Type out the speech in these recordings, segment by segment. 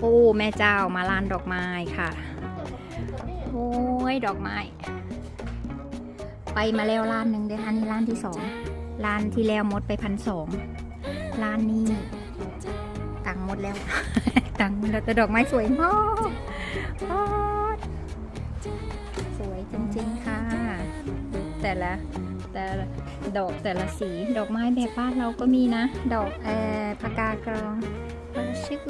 โอ้แม่เจ้ามาลานดอกไม้ค่ะโอ้ยดอกไม้ ไปมาแล้วร้านหนึ่งเดี๋ยวอันนี้ร้านที่สองร้านที่แล้วมดไปพันสองร้านนี้ตังมดแล้ว ตังมดแล้วแต่ดอกไม้สวยมากอ๊ยสวยจริงๆค่ะ แต่ละแต่ดอกแต่ละสีดอกไม้แบบบ้านเราก็มีนะ ดอกเอ่อพากากรองชื่อ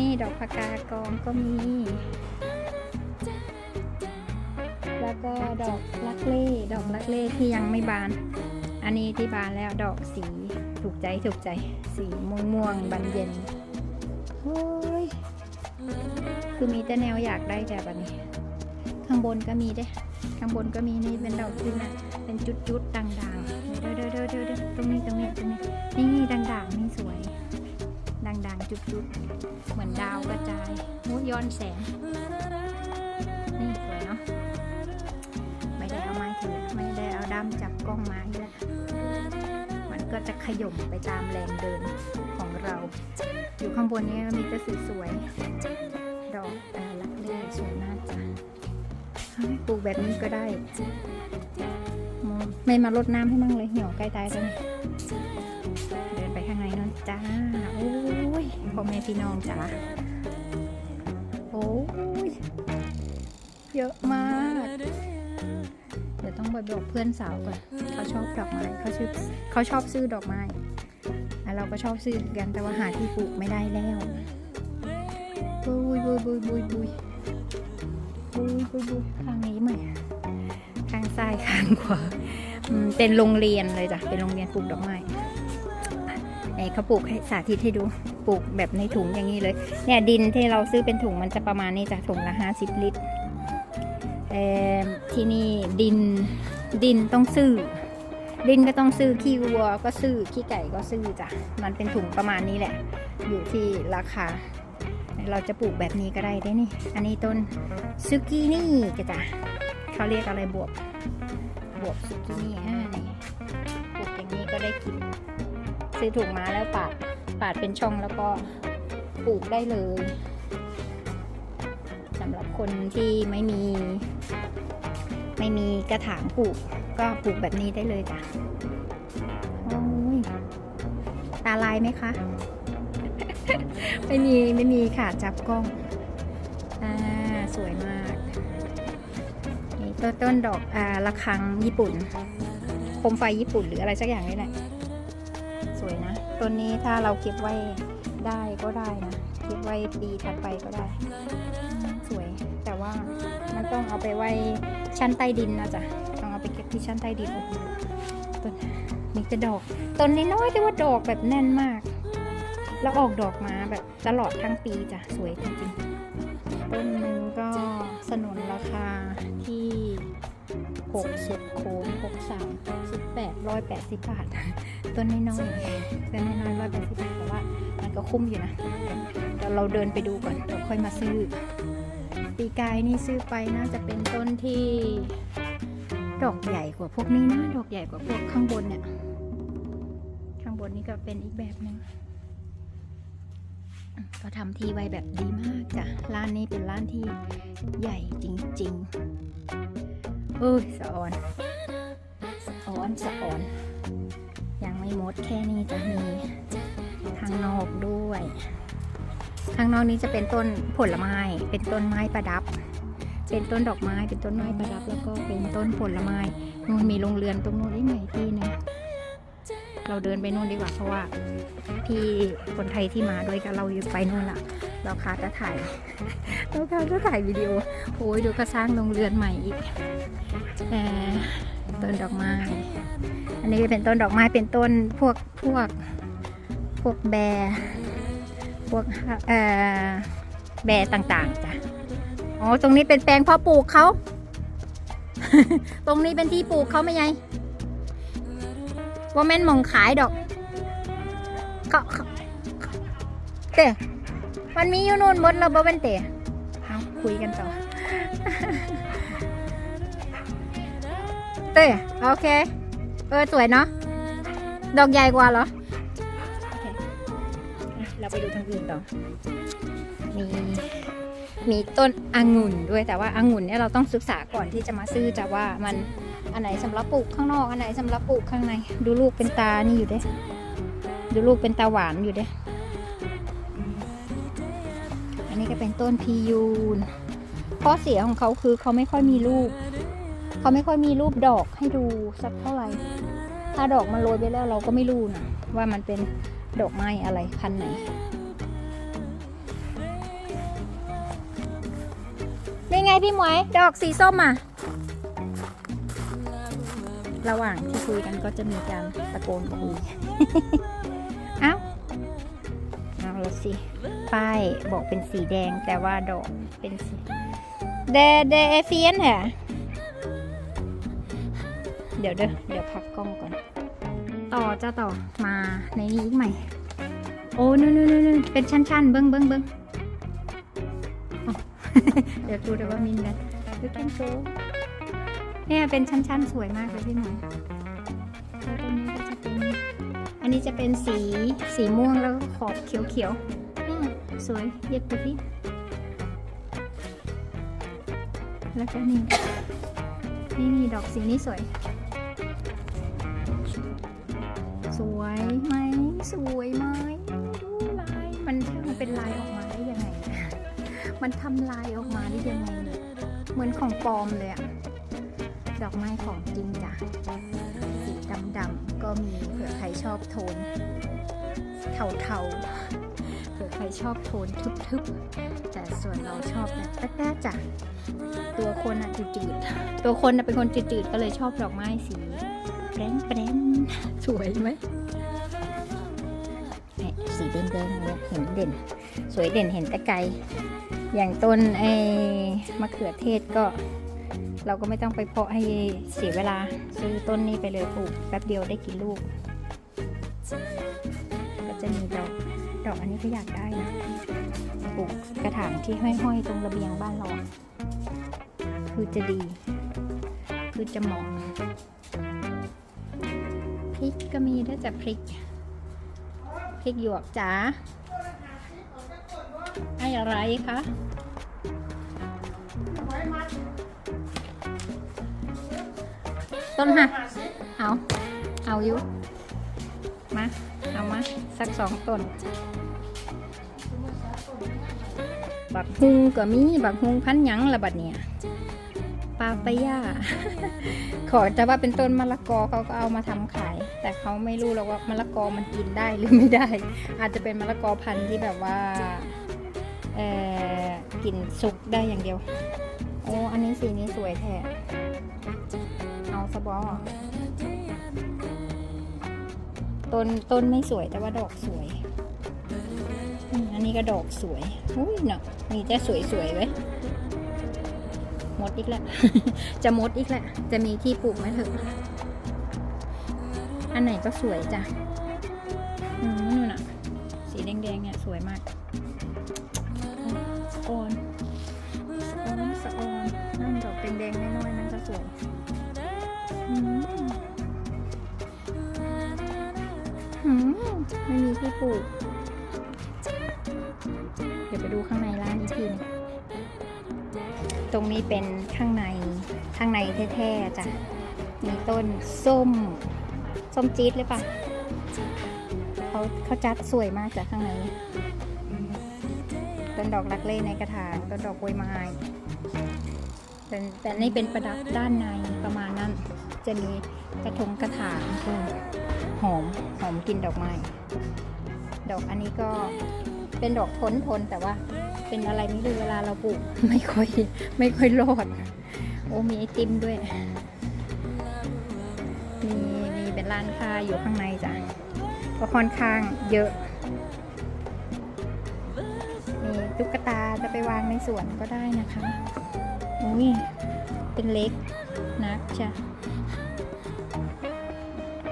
นี่ดอกพากากรองก็มี แล้วก็ดอกลักเล่ดอกลักเล่ที่ยังไม่บาน อันนี้ที่บานแล้วดอกสีถูกใจถูกใจ สีม่วงม่วงบานเย็นโอ้ยคือมีแต่แนวอยากได้แต่แบบนี้ ข้างบนก็มีด้ข้างบนก็มีนี่เป็นดอกที่นะเป็นจุดๆด่างๆเด้อเด้อเด้อเด้อเด้อตรงนี้ตรงนี้ตรงนี้นี่ด่างๆนี่สวย จุดๆ เหมือนดาวกระจายโอ้ย้อนแสง นี่สวยเนาะ ไม่ได้เอาไม้ถือ ไม่ได้เอาด้ามจับกล้องไม้ด้วยมันก็จะขย่มไปตามแรงเดินของเรา อยู่ข้างบนนี้มีแต่สีสวย ดอกเอ่ลักเล่สวยมากจ้ะปลูกแบบนี้ก็ได้มไม่มารดน้ำให้มั่งเลยเหี่ยวใกล้ตายแล้วนี่เดินไปข้างในนั่นจ้าโอ้ ยพ่อแม่พี่น้องจ้าโอ้ยเยอะมาก เดี๋ยวต้องไปบอกเพื่อนสาวก่อนเขาชอบดอกไม้เขาชื่อเขาชอบซื้อดอกไม้แล้วเราก็ชอบซื้อกันแต่ว่าหาที่ปลูกไม่ได้แล้วบุยบุยบุยบุยบุยบุยบุยบุยทางนี้ไหมข้างซ้ายข้างขวาเป็นโรงเรียนเลยจ้ะเป็นโรงเรียนปลูกดอกไม้ไอ้เขาปลูกให้สาธิตให้ดู ลูกแบบในถุงอย่างนี้เลย เนี่ยดินที่เราซื้อเป็นถุงมันจะประมาณนี้จ้ะถุงละห้าสิบลิตรที่นี่ดินดินต้องซื้อ ดินก็ต้องซื้อขี้วัวก็ซื้อขี้ไก่ก็ซื้อจ้ะมันเป็นถุงประมาณนี้แหละ อยู่ที่ราคา เราจะปลูกแบบนี้ก็ได้ได้นี่ อันนี้ต้นซุกินี่จ้ะจ้ะเขาเรียกอะไรบวบบวบซุกินี่อ่านี่ปลูกอย่างนี้ก็ได้กิน ซื้อถุงมาแล้วปาด ปาดเป็นช่องแล้วก็ปลูกได้เลยสำหรับคนที่ไม่มี ไม่มีกระถางปลูก ก็ปลูกแบบนี้ได้เลยจ้ะโอ้ยตาลายไหมคะ ไม่มีไม่มีค่ะจับกล้อง อ่า สวยมาก นี่ต้นต้นดอกอ่าระฆังญี่ปุ่น โคมไฟญี่ปุ่นหรืออะไรสักอย่างนี่แหลยนะ ต้นนี้ถ้าเราเก็บไว้ได้ก็ได้นะ เก็บไว้ปีถัดไปก็ได้ สวย แต่ว่ามันต้องเอาไปไว้ชั้นใต้ดินนะจ๊ะ ต้องเอาไปเก็บที่ชั้นใต้ดินต้นมีแต่ดอก ต้นน้อยๆแต่ว่าดอกแบบแน่นมาก แล้วออกดอกมาแบบตลอดทั้งปีจ้ะ สวยจริงๆ ต้นนึงก็สนนราคาที่ 60โคน63 68 180บแปดร้อยแปดสิบบาทต้นน้อยๆต้นน้อยๆ180บบาทแต่ว่ามันก็คุ้มอยู่นะเดี๋ยวเราเดินไปดูก่อนเดี๋ยวค่อยมาซื้อ ปีกายนี่ซื้อไปน่าจะเป็นต้นที่ ดอกใหญ่กว่าพวกนี้นะ ดอกใหญ่กว่าพวกข้างบนเนี่ย ข้างบนนี่ก็เป็นอีกแบบหนึ่งก็ทำทีไว้แบบดีมากจ้ะ ร้านนี้เป็นร้านที่ใหญ่จริง ๆ เอ้ยสะออนสะออนสะออน ยังไม่หมดแค่นี้จะมีทางนอกด้วย ข้างนอกนี้จะเป็นต้นผลไม้ เป็นต้นไม้ประดับ เป็นต้นดอกไม้ เป็นต้นไม้ประดับ แล้วก็เป็นต้นผลไม้นู่นมีโรงเรือนตรงนู้นอีกไหนที่หนึงเราเดินไปนู่นดีกว่าเพราะว่าพี่คนไทยที่มาด้วยกับเราอยู่ไปนู่นละเราคาจะถ่าย เราคาจะถ่ายวิดีโอโอ้ยดูก็สร้างโรงเรือนใหม่อีกเอ่อต้นดอกไม้ อันนี้เป็นต้นดอกไม้เป็นต้นพวกพวกพวกแบร์พวกเอ่อแบรต่างๆจ้ะอ๋อตรงนี้เป็นแปลงเพาะปลูกเขา ตรงนี้เป็นที่ปลูกเขาไม่ไงว่าแม่นมองขายดอกเขาเตะมันมีอยู่นู่นหมดแล้วบ่เป็นเตะเอ คุยกันต่อ เตะโอเค เออ สวยเนาะ ดอกใหญ่กว่าเหรอ โอเค เราไปดูทางอื่นต่อ มีมีต้นองุ่นด้วยแต่ว่าองุ่นเนี่ยเราต้องศึกษาก่อนที่จะมาซื้อจะว่ามันอันไหนสำหรับปลูกข้างนอกอันไหนสำหรับปลูกข้างใน ดูลูกเป็นตานี่อยู่เด้ดูลูกเป็นตาหวานอยู่เด้ อันนี้ก็เป็นต้นพียูนข้อเสียของเขาคือเขาไม่ค่อยมีรูป เขาไม่ค่อยมีรูปดอกให้ดูสักเท่าไหร่ ถ้าดอกมันโรยไปแล้วเราก็ไม่รู้นะว่ามันเป็นดอกไม้อะไรพันธุ์ไหนนี่ไงพี่หมวย ดอกสีส้มอะ ระหว่างที่คุยกันก็จะมีการตะโกนคุย เอ้า เอาละสิป้ายบอกเป็นสีแดงแต่ว่าดอกเป็นสีเดเดเฟียนเหรอเดี๋ยวเด้อเดี๋ยวพักกล้องก่อน ต่อจะต่อมาในนี้อีกใหม่ โอ้นู่นนู่นนู่นเป็นชั้นๆเบิ้งเบิ้งเบิ้งอ๋อเดี๋ยวดูเดี๋ยวว่ามินกันดูแคนโซเนี่ยเป็นชั้นๆ สวยมากเลยพี่หมวยแล้วตรงนี้ก็จะเป็ นอันนี้จะเป็นสีสีม่วงแล้วก็ขอบเขียวๆสวยเย็บไปที่แล้วก็นี่นี่นี่ดอกสีนี้สวย สวยไหมสวยไหมดูลายมันช่างเป็นลายออกมาได้ยังไง มันทำลายออกมาได้ยังไงเนี่ยเหมือนของปลอมเลยอะดอกไม้ของจริงจ้ะ ก็มีเผื่อใครชอบโทนเทาๆเผื่อใครชอบโทนทึบๆ แต่ส่วนเราชอบแบบแป๊ะๆจ้ะตัวคนอะจืดๆ ตัวคนอะเป็นคนจืดๆ ก็เลยชอบดอกไม้สีแปรนแปรนๆสวยไหมเนี่ยสีแดงๆเนี่ยเห็นเด่น สวยเด่นเห็นแต่ไกลอย่างต้นไอ้มะเขือเทศก็ เราก็ไม่ต้องไปเพาะให้เสียเวลา ซื้อต้นนี้ไปเลยปลูกแป๊บเดียวได้กี่ลูก ก็จะมีดอกดอกอันนี้ก็อยากได้นะปลูกกระถางที่ห้อยๆ ตรงระเบียงบ้านเราคือจะดี คือจะเหมาะพริกก็มีด้วยจ้ะพริกพริกหยวกจ๋าให้อะไรคะ ต้นฮะเอาเอาอยู่มาเอามาสักสองต้น บักฮุงก็มีบักฮุงพันหยังละบัดเนี่ยปาปายาขอจะว่าเป็นต้นมะละกอเขาก็เอามาทำขาย แต่เขาไม่รู้หรอกว่ามะละกอมันกินได้หรือไม่ได้ อาจจะเป็นมะละกอพันธุ์ที่แบบว่าเอ่อกินสุกได้อย่างเดียว โอ้อันนี้สีนี้สวยแท้ สบอต้นต้นไม่สวยแต่ว่าดอกสวย อันนี้ก็ดอกสวยอุ้ยเนาะมีแต่สวยๆไว้หมดอีกแล้ว จะหมดอีกแล้ว จะมีที่ปลูกไหมเถอะ อันไหนก็สวยจ้ะอืมนู่นน่ะ สีแดงๆเนี่ยสวยมากสะออนสะออนสะออนนั่นดอกแดงๆน้อยๆนั่นก็สวย ไม่มีที่ปลูก เดี๋ยวไปดูข้างในร้านอีกทีนึงตรงนี้เป็นข้างในข้างในแท้ๆจ้ะ มีต้นส้ม ส้มจี๊ดเลยปะเขาเขาจัดสวยมากจ้ะข้างในต้นดอกรักเล่ในกระถางต้นดอกกล้วยไม้ แต่แต่นี่เป็นประดับด้านในประมาณนั้น จะมีกระทงกระถางคือหอมหอมกลินดอกไม้ ดอกอันนี้ก็เป็นดอกทนทนแต่ว่า เป็นอะไรไม่รู้เวลาเราปลูกไม่ค่อยไม่ค่อยรอด โอ้มีไอติมด้วย มีมีเป็นร้านค้าอยู่ข้างในจ้ะก็ค่อนข้างเยอะ มีตุ๊กตาจะไปวางในสวนก็ได้นะคะ อุ้ย เป็นเล็กนะจ้ะ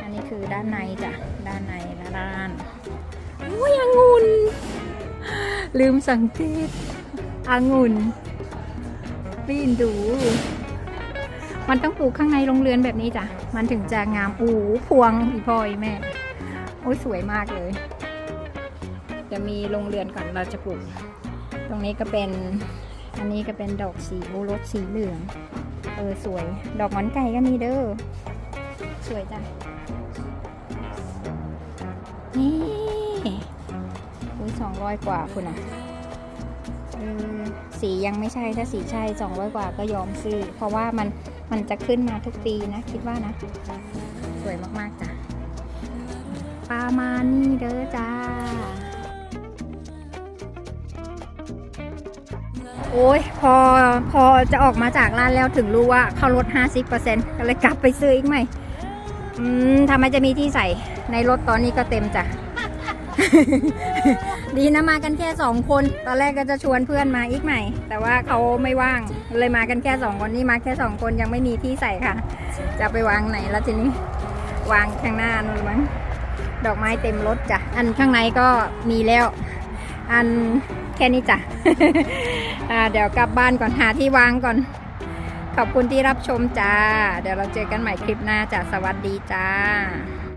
อันนี้คือด้านในจ้ะ ด้านในและด้านอุ้ยองุ่น ลืมสังเกตองุ่นปีนดู มันต้องปลูกข้างในโรงเรือนแบบนี้จ้ะ มันถึงจะงามอูพวงอีพอยแม่ โอ้ยสวยมากเลยเดี๋ยวมีโรงเรือนก่อนเราจะปลูก ตรงนี้ก็เป็น อันนี้ก็เป็นดอกสีโอรสสีเหลือง เออสวย ดอกหมอนไก่ก็มีเด้อ สวยจ้ะนี่อุ้ยสองร้อยกว่าคุณอะสียังไม่ใช่ถ้าสีใช่สองร้อยกว่าก็ยอมซื้อ เพราะว่ามันมันจะขึ้นมาทุกปีนะ คิดว่านะ สวยมากๆจ้ะประมาณนี้เด้อจ้า โอ้ยพอพอจะออกมาจากร้านแล้วถึงรู้ว่าเขาลด 50%ก็เลยกลับไปซื้ออีกใหม่อืมทำไมจะมีที่ใส่ในรถตอนนี้ก็เต็มจ้ะ ดีนะมากันแค่สองคน ตอนแรกก็จะชวนเพื่อนมาอีกใหม่ แต่ว่าเขาไม่ว่าง เลยมากันแค่สองคนนี่มาแค่สองคนยังไม่มีที่ใส่ค่ะ จะไปวางไหนแล้วทีนี้ วางข้างหน้านู่นมั้งดอกไม้เต็มรถจ้ะ อันข้างในก็มีแล้ว อันแค่นี้จ้ะ เดี๋ยวกลับบ้านก่อนหาที่วางก่อน ขอบคุณที่รับชมจ้า เดี๋ยวเราเจอกันใหม่คลิปหน้าจ้าสวัสดีจ้า